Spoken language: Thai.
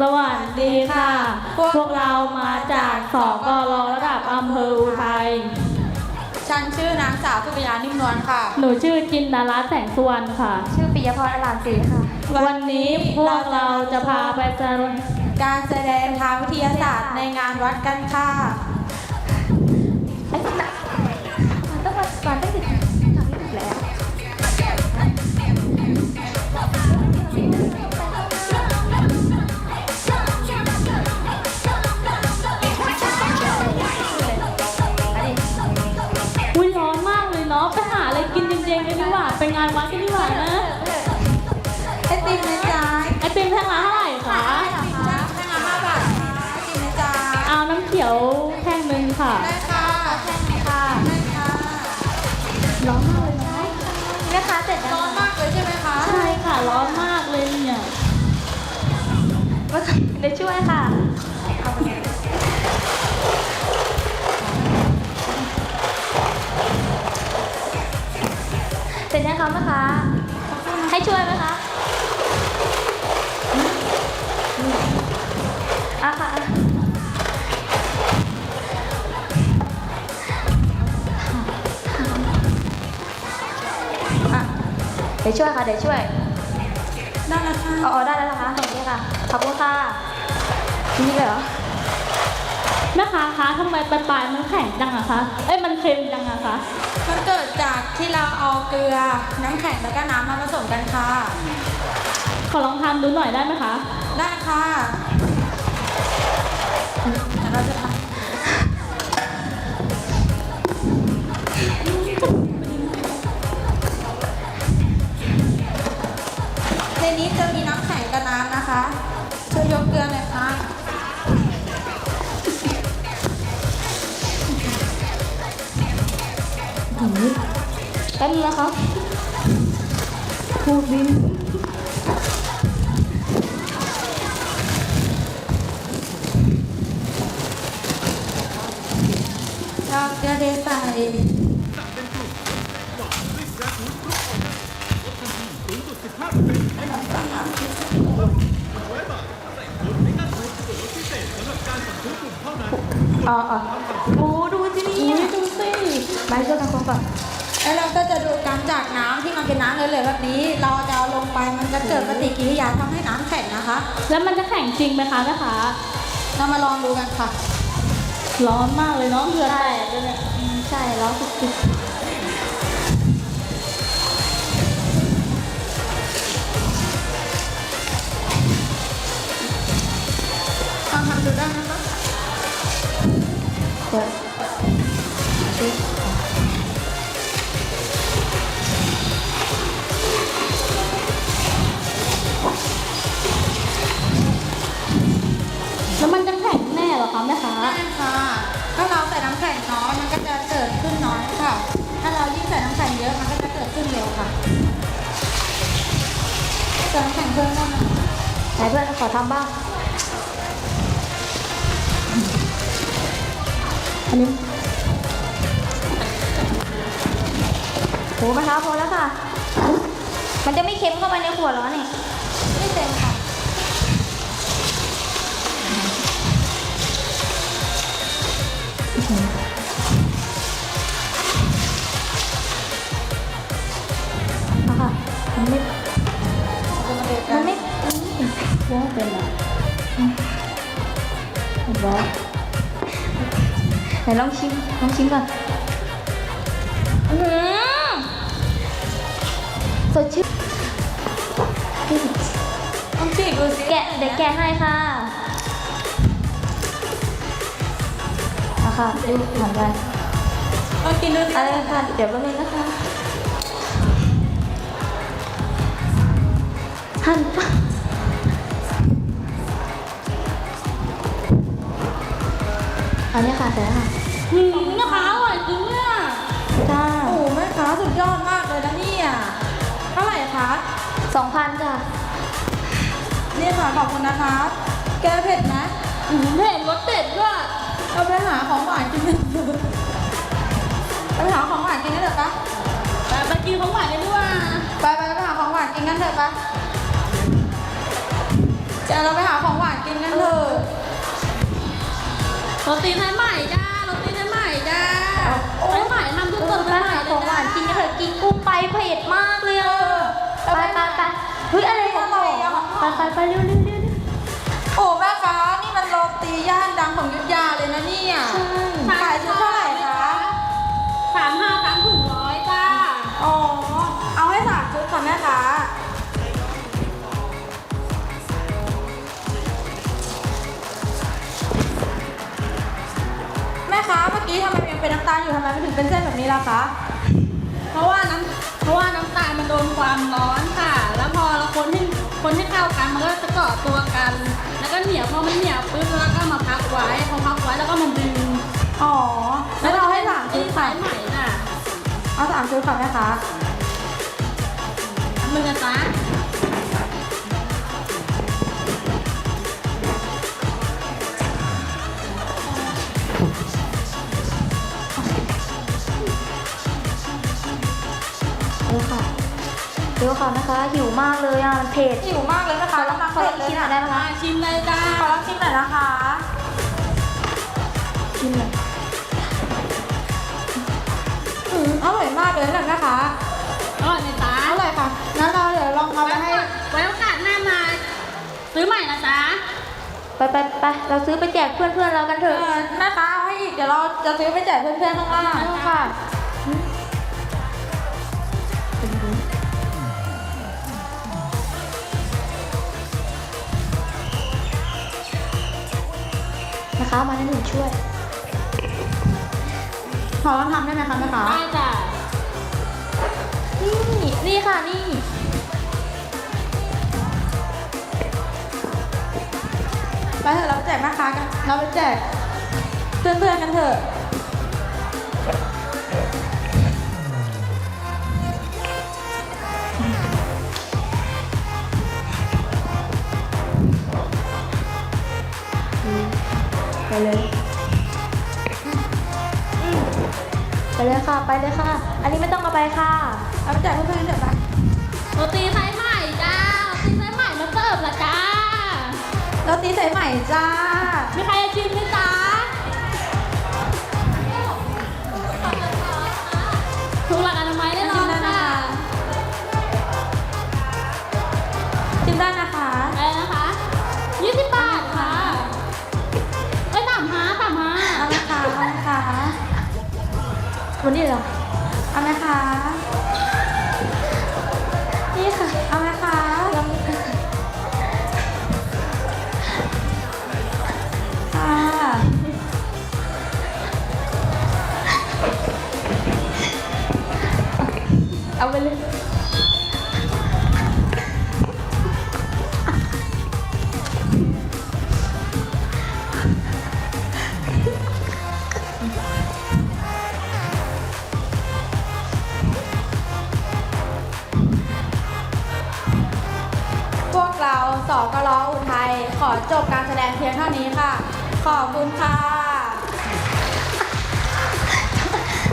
สวัสดีค่ะ พวกเรามาจากสกรระดับอำเภออุทัย ฉันชื่อนางสาวสุกัญญานิ่มนวลค่ะ หนูชื่อจินดารัตน์แสงสุวรรณค่ะ ชื่อปิยพรอลามศรีค่ะ วันนี้พวกเราจะพาไปเจอการแสดงทางวิทยาศาสตร์ในงานวัดกันค่ะ ว่าไปงานวัดกันดีกว่านะไอติมนะจ๊ะไอติมแท่งละเท่าไหร่คะไอติมจ้าแท่งละห้าบาทค่ะไอติมนะจ๊ะเอาน้ำเขียวแท่งหนึ่งค่ะได้ค่ะแท่งค่ะได้ค่ะร้อนมากเลยเนาะแม่ค้าเสร็จยังร้อนมากเลยใช่ไหมคะใช่ค่ะร้อนมากเลยเนี่ยเดี๋ยวช่วยค่ะ เสร็จยังคะแม่ค้าให้ช่วยไหมคะอะค่ะอะอะเดี๋ยวช่วยค่ะ เดี๋ยวช่วย ได้แล้วค่ะเอาเอาได้แล้วนะคะตรงนี้ค่ะ ขอบคุณค่ะนี่เลยเหรอ แม่ค้าคะทำไมปลายๆมันแข็งจังอะคะ เอ้ยมันเค็มจังอะคะ มันเกิดจากที่เราเอาเกลือ น้ำแข็งแล้วก็น้ำมาผสมกันค่ะ ขอลองทานดูหน่อยได้ไหมคะ ได้ค่ะเดี๋ยวเราจะทำ ในนี้จะมีน้ำแข็งกับน้ำนะคะช่วยยกเกลือหน่อยค่ะ แป๊บนึงนะคะพูดดิเราเกลือเทใส่อ๋ออ๋อโอ้ดูสิเนี่อุ้ยยดูสิมาช่วยกันคน ก่อน แล้วเราก็จะดูดน้ำจากน้ำที่มันเป็นน้ำเหลวๆแบบนี้ เราจะเอาลงไปมันจะเกิดปฏิกิริยาทำให้น้ำแข็งนะคะ แล้วมันจะแข็งจริงไหมคะแม่ค้าเรามาลองดูกันค่ะ ร้อนมากเลยเนาะเหงื่อแตกเลยเนี่ยอืมใช่ร้องสุดลองทำดูได้นะคะ ๆ ใส่น้ำแข็งเพิ่มได้ไหมไหนเพื่อนขอทำบ้าง อันนี้โหไหมคะพอแล้วค่ะ มันจะไม่เค็มเข้าไปในขวดเหรอเนี่ยไม่เต็ม ว่าเป็นอะเห็นปะไหนลองชิมลองชิมก่อนอื้อหือสดชื่นต้องฉีกดูสิแกะเดี๋ยวแกะให้ค่ะเอาค่ะดูหันไปลองกินดูสิอะไรค่ะเดี๋ยวแป๊บนึงนะคะหั่นปะ เอาเนี่ยค่ะเสร็จแล้วค่ะหืมแม่ค้าอร่อยจริงเนี่ยจ้าโอ้โหแม่ค้าสุดยอดมากเลยนะเนี่ยเท่าไหร่คะสองพันจ้ะนี่ค่ะขอบคุณนะคะ แกเผ็ดไหมหืมเผ็ดรสเด็ดด้วยเราไปหาของหวานกินกันเถอะไปหาของหวานกินกันเถอะปะไปไปกินของหวานกันดีกว่าไปไปไปหาของหวานกินกันเถอะปะเดี๋ยวเราไปหาของหวานกินกันเถอะ โรตีสายใหม่จ้าโรตีสายใหม่จ้าสายใหม่ทำทุกเอตัวอไปสายใหม่หาเลของหวานกินกันเถอะกินกุ้งไปเผ็ดมากเลยอะไปไปไปเฮ้ยอะไรของหอไปไปไปเร็วเร็วเร็วเร็วโอ้แม่ค้านี่มันโรตีย่านดังของอยุธยา กี้ทำไมยังเป็นน้ำตาลอยู่ทำไมมันถึงเป็นเส้นแบบนี้ล่ะคะ เพราะว่าน้ำเพราะว่าน้ำตาลมันโดนความร้อนค่ะ แล้วพอเราคนให้คนให้เข้ากันมันก็จะเกาะตัวกัน แล้วก็เหนียวพอมันเหนียวปุ๊บแล้วก็มาพักไว้พอพักไว้แล้วก็มาดึงอ๋อแล้วเราให้สามชุที่ดสาค่ะยใหม่น่ะเอาสามชุดค่ะแม่ค้าทำมือกันจ้า เร็วค่ะเร็วค่ะนะคะ หิวมากเลยอะมันเผ็ด หิวมากเลยแม่ค้าแล้วน้ำขอเผ็ลดองเลยชิมหน่เนี่อยยได้ไหมมาคะ ชิมเลยจ้าขอลองชิมหน่อยนะคะชิมหน่อยอืมอร่อยมากเลยนะแม่ค้าอร่อยไหมจ้าอร่อยค่ะงั้นเราเดี๋ยวลองเอาไปให้ไว้โอกาสหน้ามา ซื้อใหม่นะจ๊ะไปไปไปเราซื้อไปแจกเพื่อนเพื่อนๆเรากันเถเออะอแม่ค้าเอาให้อีกเดี๋ยวเราจะซื้อไปแจกเพื่อนๆข้างล่างค่ะ คะมาให้หนูช่วย ขอลองทำได้ไหมคะแม่ค้าได้จ้ะนี่นี่ค่ะนี่ ไปเถอะเราไปแจกแม่ค้ากัน เราไปแจกเพื่อนๆกันเถอะ เลยไปเลยค่ะ ไปเลยค่ะ อันนี้ไม่ต้องเอาไปค่ะเราไปแจกเพื่อนๆกันเถอะไปโรตีสายใหม่จ้าโรตีสายใหม่มาเสิร์ฟละจ้าเราตีสายใหม่จ้า มีใครจะชิมไหมจ๊ะถูกหลักอนามัยแน่นอน วันนี้เหรอเอาไหมคะ นี่ค่ะ เอาไหมคะค่ะเอาไปเลย สกลอุทัยขอจบการแสดงเพียงเท่านี้ค่ะ ขอบคุณค่ะ